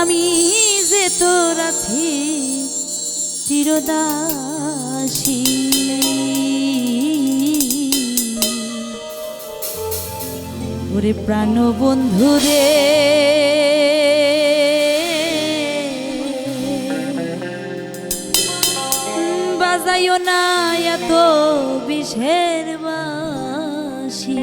আমি যে তোর আছি চিরদাসী। ওরে প্রাণ বন্ধু রে। বাজাইও না এত বিষের বাসী